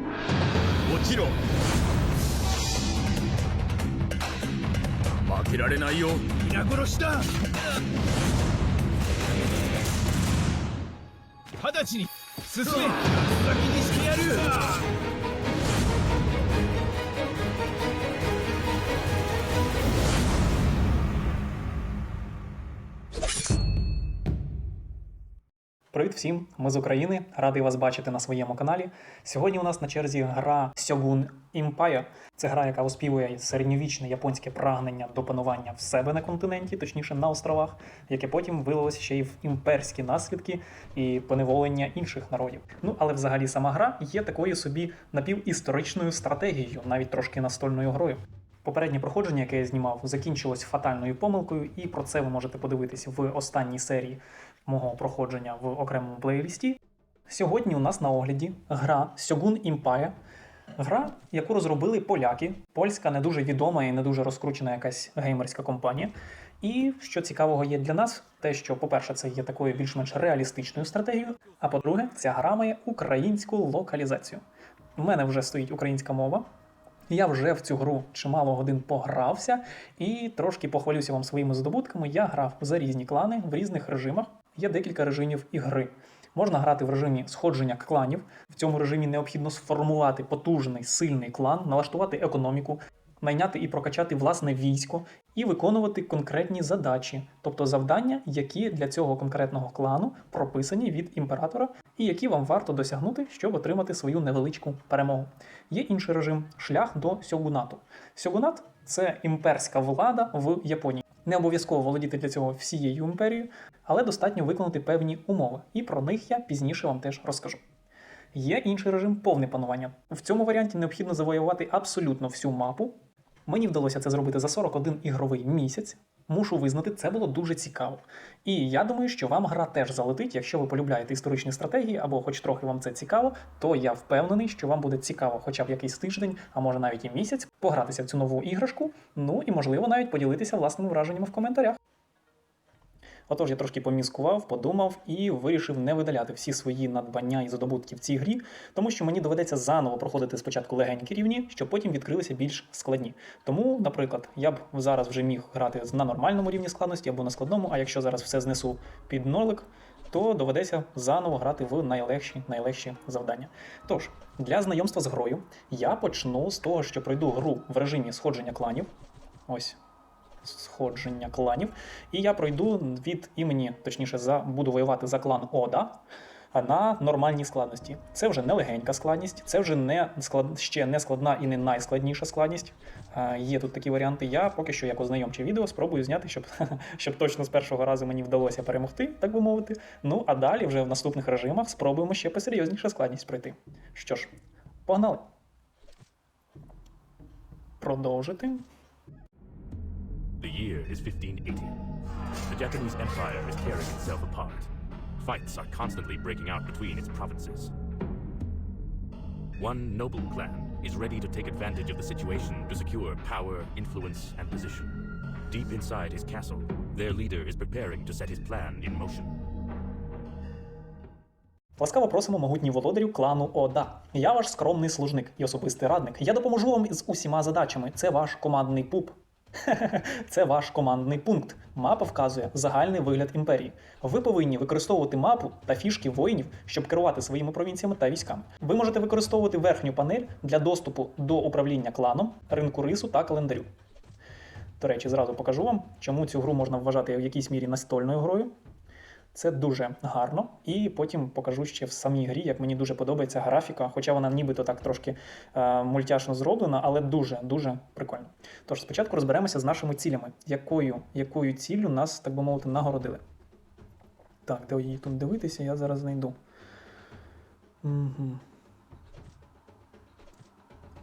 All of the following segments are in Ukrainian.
もちろん。負けられないよ皆殺しだ。直ちに進め。先にしてやる。Привіт всім! Ми з України. Радий вас бачити на своєму каналі. Сьогодні у нас на черзі гра Shogun Empire. Це гра, яка оспівує середньовічне японське прагнення до панування в себе на континенті, точніше на островах, яке потім вилилося ще й в імперські наслідки і поневолення інших народів. Ну але взагалі сама гра є такою собі напівісторичною стратегією, навіть трошки настольною грою. Попереднє проходження, яке я знімав, закінчилось фатальною помилкою, і про це ви можете подивитись в останній серії мого проходження в окремому плейлісті. Сьогодні у нас на огляді гра Shogun Empire. Гра, яку розробили поляки, польська не дуже відома і не дуже розкручена якась геймерська компанія. І що цікавого є для нас, те, що, по-перше, це є такою більш-менш реалістичною стратегією. А по-друге, ця гра має українську локалізацію. У мене вже стоїть українська мова, я вже в цю гру чимало годин погрався і трошки похвалюся вам своїми здобутками. Я грав за різні клани в різних режимах. Є декілька режимів ігри. Можна грати в режимі сходження кланів. В цьому режимі необхідно сформувати потужний сильний клан, налаштувати економіку, найняти і прокачати власне військо і виконувати конкретні задачі, тобто завдання, які для цього конкретного клану прописані від імператора, і які вам варто досягнути, щоб отримати свою невеличку перемогу. Є інший режим шлях до сьогунату. Сьогунат це імперська влада в Японії. Не обов'язково володіти для цього всією імперією, але достатньо виконати певні умови, і про них я пізніше вам теж розкажу. Є інший режим повне панування. В цьому варіанті необхідно завоювати абсолютно всю мапу. Мені вдалося це зробити за 41 ігровий місяць. Мушу визнати, це було дуже цікаво. І я думаю, що вам гра теж залетить, якщо ви полюбляєте історичні стратегії або хоч трохи вам це цікаво, то я впевнений, що вам буде цікаво хоча б якийсь тиждень, а може навіть і місяць, погратися в цю нову іграшку, ну і можливо навіть поділитися власними враженнями в коментарях. Отож, я трошки поміскував, подумав і вирішив не видаляти всі свої надбання і здобутки в цій грі, тому що мені доведеться заново проходити спочатку легенькі рівні, щоб потім відкрилися більш складні. Тому, наприклад, я б зараз вже міг грати на нормальному рівні складності або на складному, а якщо зараз все знесу під нолик, то доведеться заново грати в найлегші найлегші завдання. Тож, для знайомства з грою я почну з того, що пройду гру в режимі сходження кланів. Ось сходження кланів. І я пройду від імені, точніше, за, буду воювати за клан Ода на нормальній складності. Це вже не легенька складність, це вже не склад, ще не складна і не найскладніша складність. Є тут такі варіанти. Я поки що як ознайомче відео спробую зняти, щоб, щоб точно з першого разу мені вдалося перемогти, так би мовити. Ну а далі вже в наступних режимах спробуємо ще посерйозніше складність пройти. Що ж, погнали. Продовжити. The year is 1580. The Japanese Empire is tearing itself apart. Fights are constantly breaking out between its provinces. One noble clan is ready to take advantage of the situation to secure power, influence, and position. Deep inside his castle, their leader is preparing to set his plan in motion. Ласкаво просимо могутній володарю клану Ода. Я ваш скромний служник і особистий радник. Я допоможу вам з усіма задачами. Це ваш командний пуп. Це ваш командний пункт. Мапа вказує загальний вигляд імперії. Ви повинні використовувати мапу та фішки воїнів, щоб керувати своїми провінціями та військами. Ви можете використовувати верхню панель для доступу до управління кланом, ринку рису та календарю. До речі, зразу покажу вам, чому цю гру можна вважати в якійсь мірі настольною грою. Це дуже гарно, і потім покажу ще в самій грі, як мені дуже подобається графіка, хоча вона нібито так трошки е, мультяшно зроблена, але дуже дуже прикольно. Тож спочатку розберемося з нашими цілями, якою, якою ціллю нас, так би мовити, нагородили. Так, де її тут дивитися, я зараз знайду. Угу.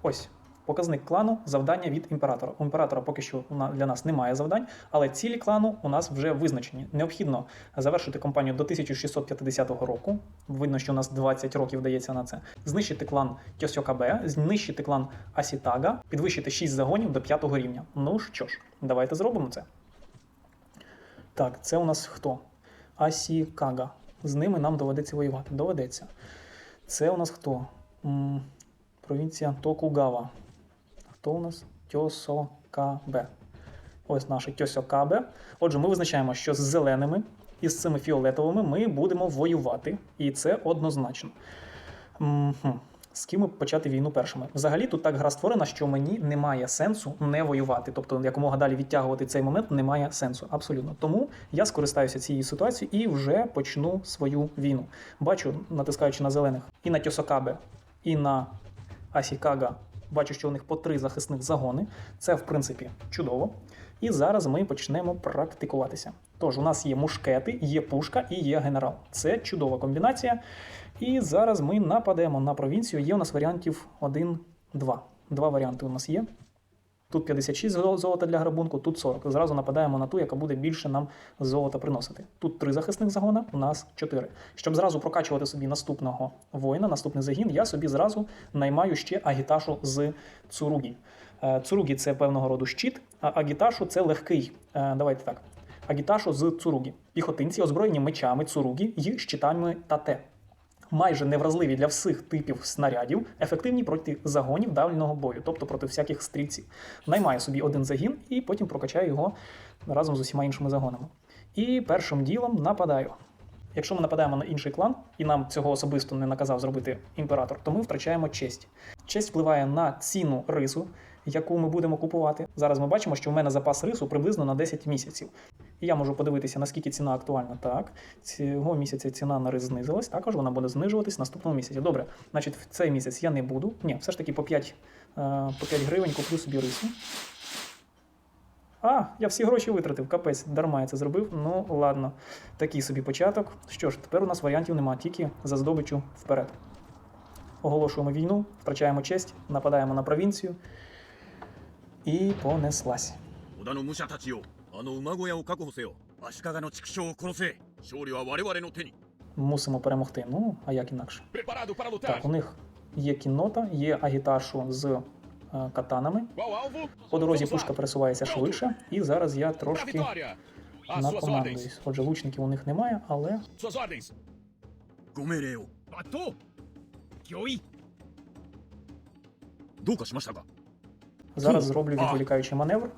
Ось. Показник клану завдання від імператора. У імператора поки що для нас немає завдань, але цілі клану у нас вже визначені. Необхідно завершити кампанію до 1650 року. Видно, що у нас 20 років дається на це. Знищити клан Тьосьокабе, знищити клан Асітага, підвищити 6 загонів до 5 рівня. Ну що ж, давайте зробимо це. Так, це у нас хто? Асікага. З ними нам доведеться воювати. Доведеться. Це у нас хто? Провінція Токугава. Хто у нас? Тьосокабе. Ось наше Тьосокабе. Отже, ми визначаємо, що з зеленими і з цими фіолетовими ми будемо воювати. І це однозначно. Мгм. З ким почати війну першими? Взагалі тут так гра створена, що мені немає сенсу не воювати. Тобто, якомога далі відтягувати цей момент немає сенсу. Абсолютно. Тому я скористаюся цією ситуацією і вже почну свою війну. Бачу, натискаючи на зелених і на Тьосокабе, і на Асікага. Бачу, що у них по три захисних загони. Це, в принципі, чудово. І зараз ми почнемо практикуватися. Тож, у нас є мушкети, є пушка і є генерал. Це чудова комбінація. І зараз ми нападемо на провінцію. Є у нас варіантів 1, 2. Два варіанти у нас є. Тут 56 золота для грабунку, тут 40. Зразу нападаємо на ту, яка буде більше нам золота приносити. Тут три захисних загона, у нас 4. Щоб зразу прокачувати собі наступного воїна, наступний загін, я собі зразу наймаю ще агіташу з Цуругі. Е, Цуругі це певного роду щит, а агіташу це легкий. е, Давайте так. Агіташу з Цуругі. Піхотинці озброєні мечами Цуругі і щитами Тате майже невразливі для всіх типів снарядів, ефективні проти загонів дальнього бою, тобто проти всяких стрільців. Наймаю собі один загін і потім прокачаю його разом з усіма іншими загонами. І першим ділом нападаю. Якщо ми нападаємо на інший клан, і нам цього особисто не наказав зробити імператор, то ми втрачаємо честь. Честь впливає на ціну рису, яку ми будемо купувати. Зараз ми бачимо, що в мене запас рису приблизно на 10 місяців. Я можу подивитися, наскільки ціна актуальна. Так, цього місяця ціна на рис знизилась, також вона буде знижуватись наступного місяця. Добре, значить, в цей місяць я не буду. Ні, все ж таки по 5, е, по 5 гривень куплю собі рису. А, я всі гроші витратив, капець, дарма я це зробив. Ну, ладно, такий собі початок. Що ж, тепер у нас варіантів нема, тільки за здобичу вперед. Оголошуємо війну, втрачаємо честь, нападаємо на провінцію. І понеслась. 織田の武者たちよあの馬小屋を確保せよ足利の畜生を殺せ勝利は我々の手に Мусимо перемогти. Ну, а як інакше? Preparado para lutar. Так, у них є кіннота, є агіташу з е, катанами. Qual alvo? По дорозі Vamos lá. пушка пересувається швидше, і зараз я Pra трошки vitória. Às suas ordens. накомандуюсь. Отже, лучників у них немає, але Suas ordens. ご命令を Batou. Gyoi. どうかしましたか зараз зроблю відволікаючий маневр.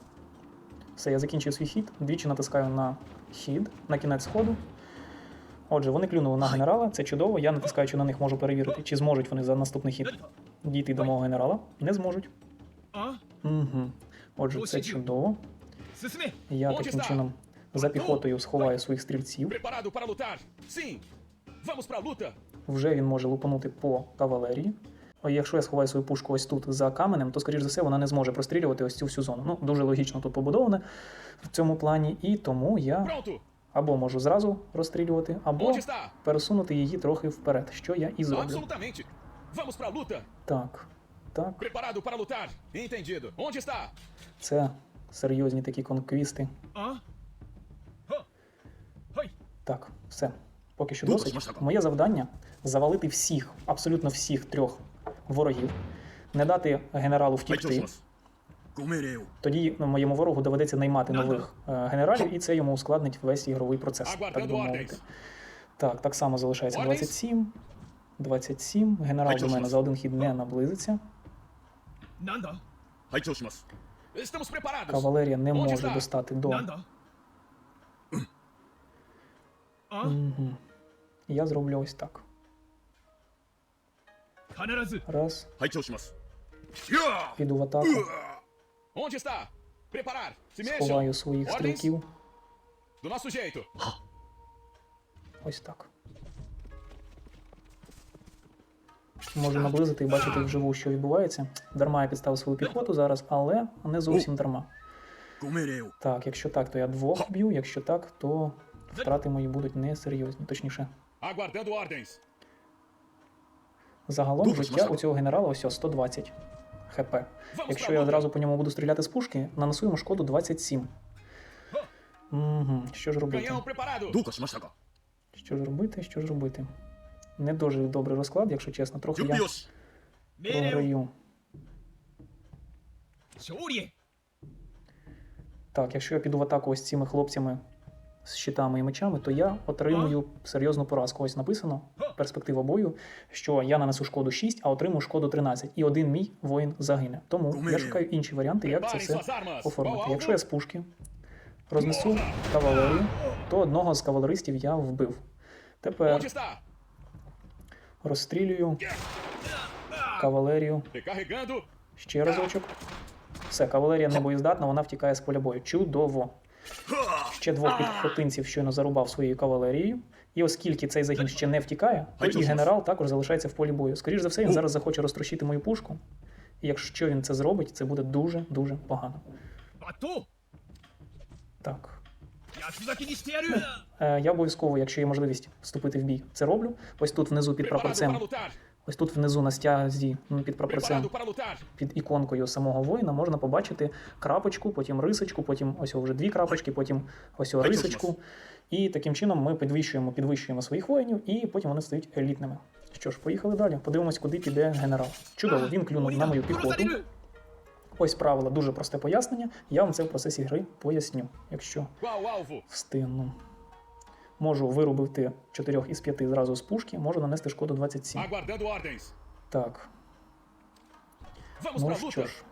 Все, я закінчив свій хід. Двічі натискаю на хід, на кінець ходу. Отже, вони клюнули на генерала, це чудово. Я натискаючи на них можу перевірити, чи зможуть вони за наступний хід дійти до мого генерала. Не зможуть. Угу. Отже, це чудово. Я таким чином за піхотою сховаю своїх стрільців. Вже він може лупанути по кавалерії. Якщо я сховаю свою пушку ось тут за каменем, то, скоріш за все, вона не зможе прострілювати ось цю всю зону. Ну, дуже логічно тут побудоване в цьому плані, і тому я або можу зразу розстрілювати, або пересунути її трохи вперед, що я і зроблю. Так, так, це серйозні такі конквісти. Так, все. Поки що досить. Моє завдання завалити всіх, абсолютно всіх трьох ворогів, не дати генералу втікти. Тоді ну, моєму ворогу доведеться наймати нових е, генералів, і це йому ускладнить весь ігровий процес. Так би мовити. Так, так само залишається 27. 27. Генерал до мене за один хід не наблизиться. Кавалерія не може достати до. Я зроблю ось так. Раз. Піду в атаку. Сховаю своїх стрілків. Ось так. Можу наблизити і бачити вживу, що відбувається. Дарма я підставив свою піхоту зараз, але не зовсім дарма. Так, якщо так, то я двох б'ю, якщо так, то втрати мої будуть несерйозні, точніше. Загалом Дуже життя смачно. у цього генерала ось 120 хп. Якщо я одразу по ньому буду стріляти з пушки, нанесу йому шкоду 27. Угу, Що ж робити? Що ж робити, що ж робити? Не дуже добрий розклад, якщо чесно, трохи я програю. Так, якщо я піду в атаку ось цими хлопцями з щитами і мечами, то я отримую серйозну поразку. Ось написано. Перспектива бою, що я нанесу шкоду 6, а отримую шкоду 13, і один мій воїн загине. Тому я шукаю інші варіанти, як це все оформити. Якщо я з пушки рознесу кавалерію, то одного з кавалеристів я вбив. Тепер розстрілюю кавалерію ще разочок. Все, кавалерія не боєздатна, вона втікає з поля бою. Чудово ще двох піхотинців щойно зарубав своєю кавалерією. І оскільки цей загін ще не втікає, то і генерал також залишається в полі бою. Скоріше за все, він зараз захоче розтрощити мою пушку. І якщо він це зробить, це буде дуже-дуже погано. Так. Е, я обов'язково, якщо є можливість вступити в бій, це роблю. Ось тут внизу під прапорцем Ось тут внизу на стязі ну, під пропорціон, під іконкою самого воїна можна побачити крапочку, потім рисочку, потім ось вже дві крапочки, потім ось рисочку. І таким чином ми підвищуємо, підвищуємо своїх воїнів, і потім вони стають елітними. Що ж, поїхали далі. Подивимось, куди піде генерал. Чудово, він клюнув на мою піхоту. Ось правила, дуже просте пояснення. Я вам це в процесі гри поясню, якщо встигну. Можу вирубити 4 із 5 зразу з пушки, можу нанести шкоду 27. Так. Ну що ж.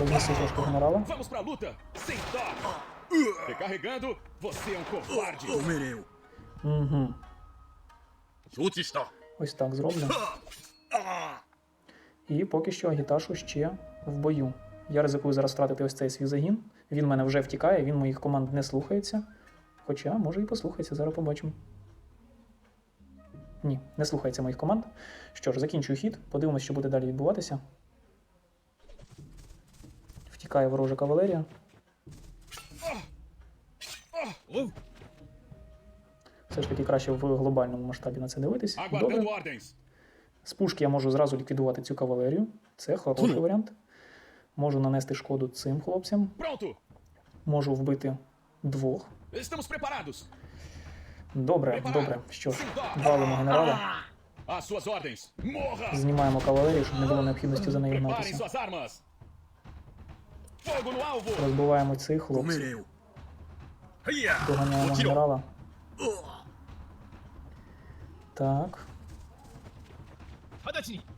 Рознесу трошки генерала. Угу. Ось так зроблю. І поки що агіташу ще в бою. Я ризикую зараз втратити ось цей свій загін. Він мене вже втікає, він моїх команд не слухається. Хоча, може, і послухається, зараз побачимо. Ні, не слухається моїх команд. Що ж, закінчую хід, подивимось, що буде далі відбуватися. Втікає ворожа кавалерія. Все ж таки краще в глобальному масштабі на це дивитись. Добре. З пушки я можу зразу ліквідувати цю кавалерію. Це хороший варіант. Можу нанести шкоду цим хлопцям. Можу вбити двох. Estamos preparados. Добре, добре. Що ж, валимо генерала. Знімаємо кавалерію, щоб не було необхідності за нею гнатися. Розбиваємо цих хлопців. Доганяємо генерала. Так.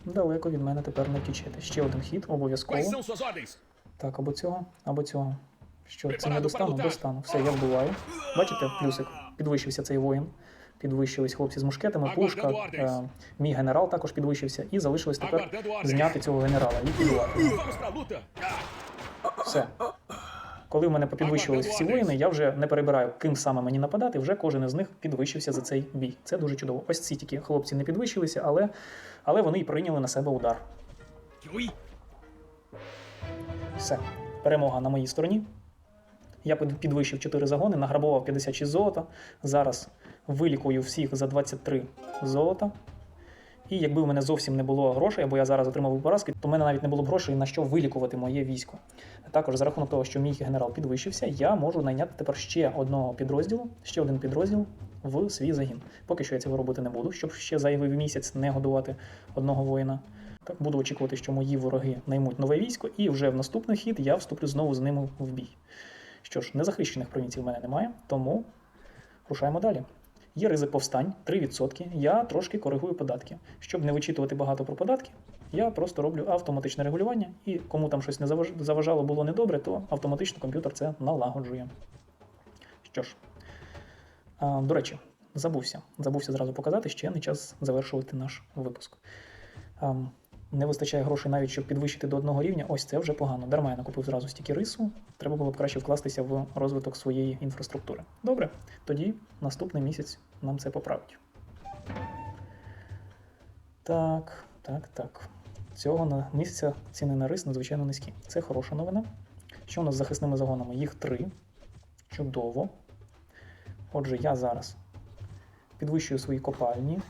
Далеко від мене тепер не тічити. Ще один хід, обов'язково. Так, або цього, або цього. Що, це не достану? Достану. Все, я вбиваю. Бачите, плюсик. Підвищився цей воїн. Підвищились хлопці з мушкетами, пушка, е, мій генерал також підвищився, і залишилось тепер зняти цього генерала, ліквідувати. Все. Коли в мене попідвищувались всі воїни, я вже не перебираю, ким саме мені нападати, вже кожен із них підвищився за цей бій. Це дуже чудово. Ось ці тільки хлопці не підвищилися, але, але вони й прийняли на себе удар. Все. Перемога на моїй стороні. Я підвищив 4 загони, награбував 56 золота. Зараз вилікую всіх за 23 золота. І якби в мене зовсім не було грошей, або я зараз отримав поразки, то в мене навіть не було б грошей на що вилікувати моє військо. Також за рахунок того, що мій генерал підвищився, я можу найняти тепер ще одного підрозділу, ще один підрозділ в свій загін. Поки що я цього робити не буду, щоб ще зайвий місяць не годувати одного воїна. Так буду очікувати, що мої вороги наймуть нове військо, і вже в наступний хід я вступлю знову з ними в бій. Що ж, незахищених провінцій в мене немає, тому рушаємо далі. Є ризик повстань 3%. Я трошки коригую податки. Щоб не вичитувати багато про податки, я просто роблю автоматичне регулювання, і кому там щось не заважало було недобре, то автоматично комп'ютер це налагоджує. Що ж, а, до речі, забувся. Забувся зразу показати, ще не час завершувати наш випуск. Не вистачає грошей навіть, щоб підвищити до одного рівня. Ось це вже погано. Дарма я накупив зразу стільки рису. Треба було б краще вкластися в розвиток своєї інфраструктури. Добре, тоді наступний місяць нам це поправить. Так, так, так. Цього на місяця ціни на рис надзвичайно низькі. Це хороша новина. Що у нас з захисними загонами? Їх три. Чудово. Отже, я зараз підвищую свої копальні.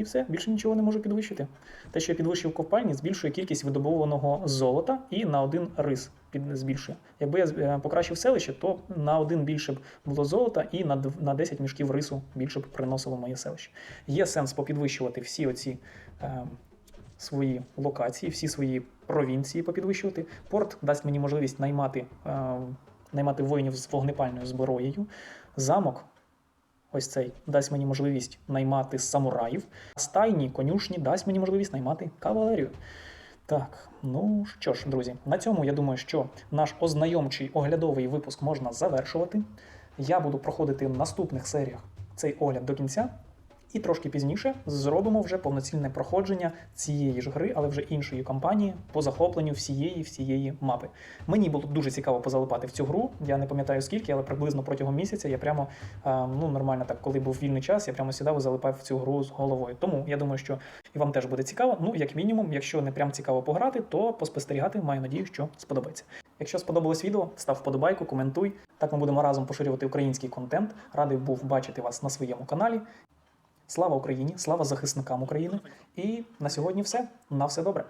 І все, більше нічого не можу підвищити. Те, що я підвищив копальні, збільшує кількість видобуваного золота і на один рис під збільшує. Якби я е, покращив селище, то на один більше б було золота, і на, на 10 мішків рису більше б приносило моє селище. Є сенс попідвищувати всі оці е, свої локації, всі свої провінції попідвищувати. Порт дасть мені можливість наймати, е, наймати воїнів з вогнепальною зброєю. Замок ось цей дасть мені можливість наймати самураїв. Стайні конюшні дасть мені можливість наймати кавалерію. Так, ну що ж, друзі, на цьому я думаю, що наш ознайомчий оглядовий випуск можна завершувати. Я буду проходити в наступних серіях цей огляд до кінця. І трошки пізніше зробимо вже повноцінне проходження цієї ж гри, але вже іншої компанії по захопленню всієї всієї мапи. Мені було дуже цікаво позалипати в цю гру. Я не пам'ятаю скільки, але приблизно протягом місяця я прямо а, ну нормально так, коли був вільний час, я прямо сідав і залипав в цю гру з головою. Тому я думаю, що і вам теж буде цікаво. Ну, як мінімум, якщо не прям цікаво пограти, то поспостерігати маю надію, що сподобається. Якщо сподобалось відео, став вподобайку, коментуй. Так ми будемо разом поширювати український контент. Радий був бачити вас на своєму каналі. Слава Україні! Слава захисникам України! І на сьогодні все. На все добре.